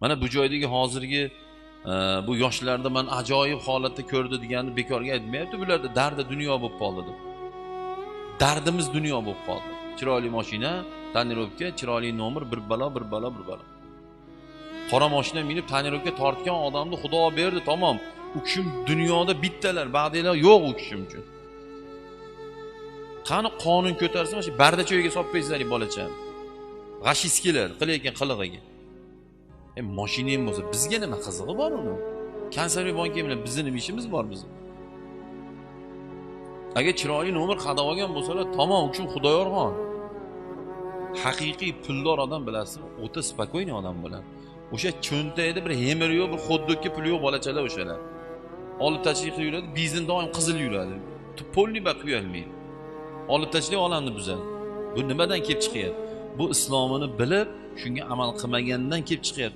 mana bu joydagi hozirgi e, bu yoshlarda man ajoyib holatda ko'rdi deganni bekorga aytmayapti. Bularda dardi dunyo bo'lib qoldi deb. Dardimiz dunyo bo'lib qoldi. Chiroyli moshina tonirovka chiroyli nomer bir balo bir balo bir balo. Qora moshina minib tonirovka tortgan odamni xudo berdi tamom. U kishim dunyoda bittalar ba'dilar yo'q u kishim uchun. Qani qonun ko'tarsa mana shu bardacho'yga solib qo'ysizlar bolachani g'ashiskilar qilayotgan qilig'iga. E moshina ham bo'lsa bizga nima qizig'i bor uni? Konservativ banka bilan bizni nima ishimiz bor bizni agar chiroyli nomer hadab olgan bo'lsalar tamom uchun xudoyorg'on xudoyorxon. Haqiqiy puldor odam bilasizmi? O'ta спокойный odam bo'ladi. O'sha cho'ntagida bir hemir yo'q bir xoddokka puli yo'q bolachalar o'shalar. Olib tashlab qilib yuradi biznes doim qizil yuradi. Полный ba quya olmaydi olib tashlab olamni buzadi bu nimadan kelib chiqyapti? Bu islomini bilib shunga amal qilmagandan kelib chiqyapti.